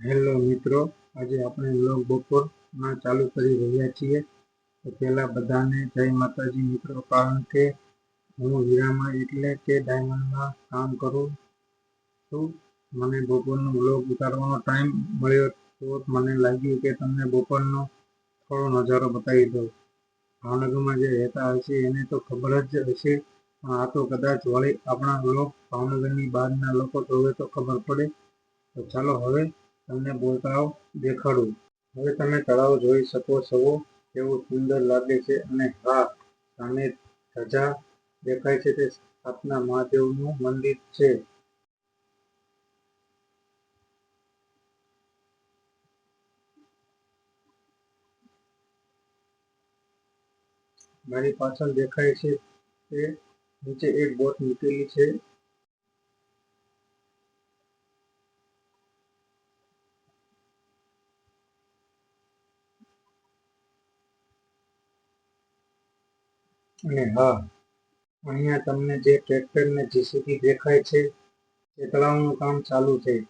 Hello મિત્રો, આજે આપણે લોક બપોરમાં ચાલુ કરી રહ્યા છીએ. તો પહેલાં બધાને જય માતાજી મિત્રો, કારણ કે હું હીરામાં એટલે કે ડાયમંડમાં કામ કરું છું. મને બપોરનો વ્લોગ ઉતારવાનો ટાઈમ મળ્યો તો મને લાગ્યું કે તમને બપોરનો થોડો નજારો બતાવી દઉં. ભાવનગરમાં જે રહેતા હશે એને તો ખબર જ હશે. પણ આ તો કદાચ વળી આપણા લોક ભાવનગરની બહારના લોકો જોવે તો ખબર પડે. તો ચાલો હવે તમને બોલતાવ દેખાડું. હવે તમે તળાવ જોઈ શકો છો, કેવું સુંદર લાગે છે અને હા, સામે ધજા દેખાય છે, તે સ્થાપના મહાદેવનું મંદિર છે. મારી પાછળ દેખાય છે, તે નીચે એક બોટ મૂકેલી છે. અને હા, અહીંયા તમને જે ટ્રેક્ટર ને જેસીબી દેખાય છે, તે તળાવનું કામ ચાલુ છે.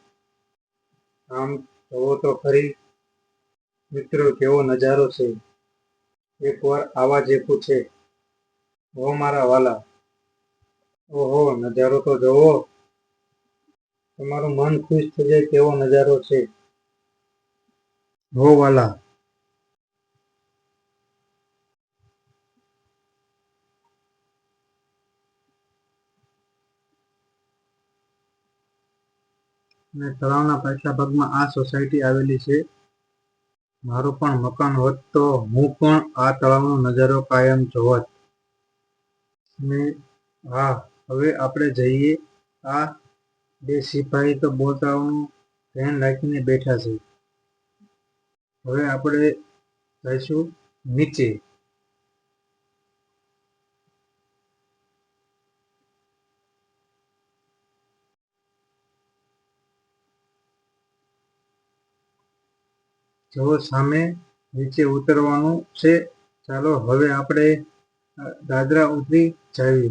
આમ જોવો તો ખરી, મિત્રો, કેવો નજારો છે. એકવાર આવા જેવું છે. હો મારા વાલા. ઓહો, નજારો તો જોવો. તમારું મન ખુશ થઈ જાય તેવો નજારો છે. હો વાલા. અને તળાવના પાછલા ભાગમાં આ સોસાયટી આવેલી છે. મારું પણ મકાન હોત તો હું પણ આ તળાવનો નજારો કાયમ જોવત ને હા, હવે આપણે જઈએ. આ બે સિપાહી તો બોલતાઓનું ધ્યાન રાખીને બેઠા છે. હવે આપણે જઈશું નીચે. જો સામે નીચે ઉતરવાનું છે. ચાલો હવે આપણે દાદરા ઉતરી જઈએ.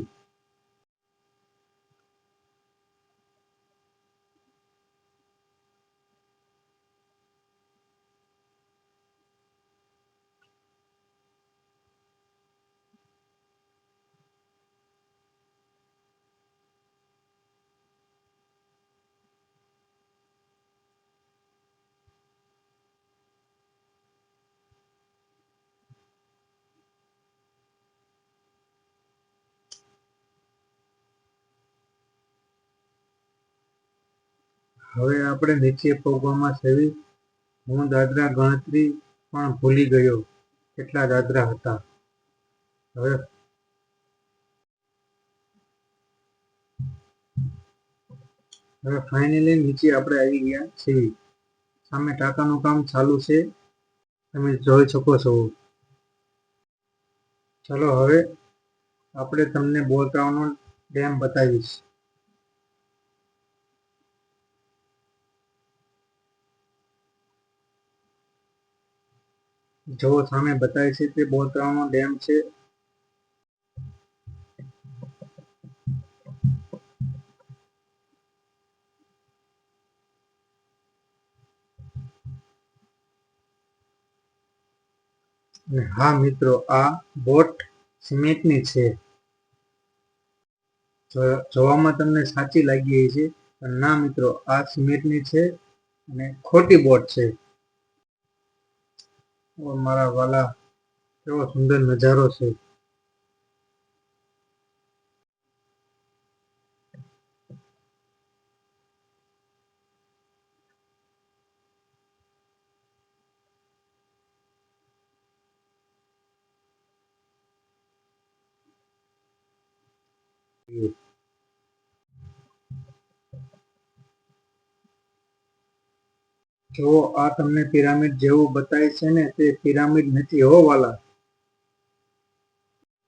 હવે આપણે નીચે પગવામાં સેવી હું દાદરા ગણતરી પણ ભૂલી ગયો. કેટલા દાદરા હતા? હવે હવે ફાઇનલી નીચે આપણે આવી ગયા છીએ. સામે ટાંકાનું કામ ચાલુ છે. તમે જોઈ શકો છો. ચલો હવે આપણે તમને બોલતાઓનો ડેમ બતાવીશ. જો સામે બતાવે છે તે બોલતરાનો ડેમ છે. હા મિત્રો, આ બોટ સિમેન્ટની છે. જોવામાં તમને સાચી લાગી છે પણ ના મિત્રો, આ સિમેન્ટની છે અને ખોટી બોટ છે. ઓ મારા વાલા કેવો સુંદર નજારો છે. જો આ તમને પિરામિડ જેવું બતાય છે ને, તે પિરામિડ નથી હો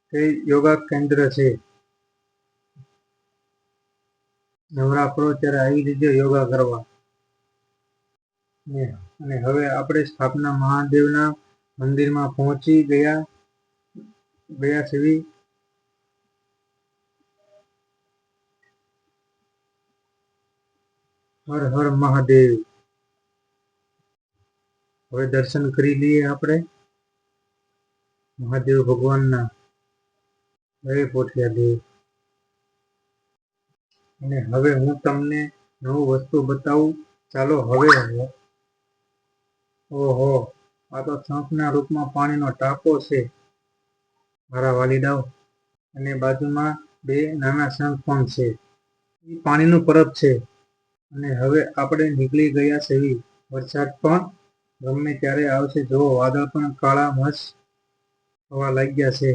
તે યોગા કેન્દ્ર છે. નવરાત્રો ત્યારે આવી રીતે યોગા કરવા. અને હવે આપણે સ્થાપના મહાદેવના મંદિરમાં પહોંચી ગયા. ગયા છીએ. હર હર મહાદેવ. હવે દર્શન કરી લઈએ આપણે. મહાદેવ ભગવાનના જય પોઠિયા દેવ. અને હવે હું તમને નવું વસ્તુ બતાવું. ચાલો હવે ઓહો, આ તો શંખના રૂપમાં પાણીનો ટાંકો છે. મારા વાલીડાઓ અને બાજુમાં બે નાના શંખ પણ છે. એ પાણીનું પરબ છે. અને હવે આપણે નીકળી ગયા છે વરસાદ પણ. ગમે ત્યારે આવશે. જો વાદળ પણ કાળા મસ થવા લાગ્યા છે.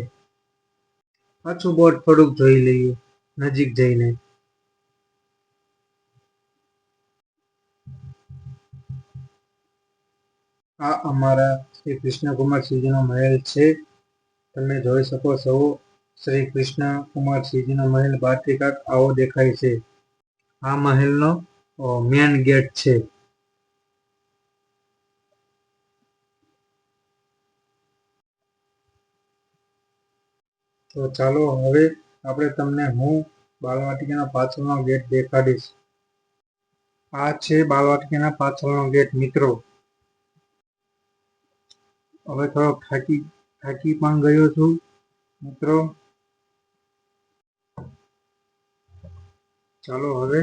પાછું બોટ થોડુંક જોઈ લઈએ, નજીક જઈને. આ અમારા શ્રી કૃષ્ણકુમારસિંહજીનો મહેલ છે. તમે જોઈ શકો છો, શ્રી કૃષ્ણ કુમારસિંહજીનો મહેલ બહારથી કાંક આવો દેખાય છે. આ મહેલનો મેન ગેટ છે. તો ચાલો હવે આપણે તમને હું બાલવાટિકાના પાછળનો ગેટ દેખાડીશ. આ છે બાલવાટિકાના પાછળનો ગેટ, મિત્રો. હવે થોડો થાકી થાકી પણ ગયો છું, મિત્રો. ચાલો હવે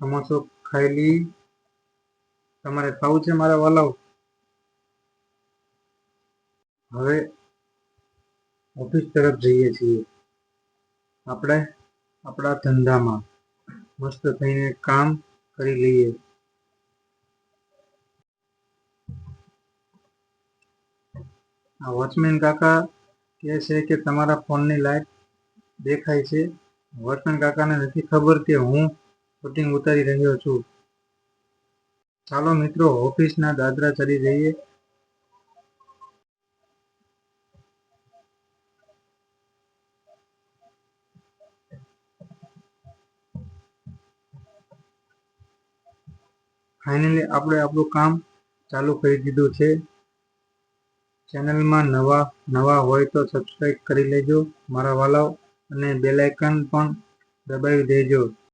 સમોસો ખાઈ લઈ તમારે ખાવું છે મારા વાલાઓ? હવે ઓફિસ તરફ જઈએ છીએ. આપણે આપણા ધંધામાં મસ્ત થઈને કામ કરી લઈએ. આ વોચમેન કાકા કહે છે કે તમારા ફોનની લાઈટ દેખાય છે. વોચમેન કાકાને નથી ખબર કે હું શૂટિંગ ઉતારી રહ્યો છું. ચાલો મિત્રો ઓફિસના દાદરા ચડી જઈએ. ફાઇનલી આપણે આપણું કામ ચાલુ કરી દીધું છે. ચેનલમાં નવા નવા હોય તો સબસ્ક્રાઈબ કરી લેજો, મારા વાલાઓ, અને બેલાઇકન પણ દબાવી દેજો.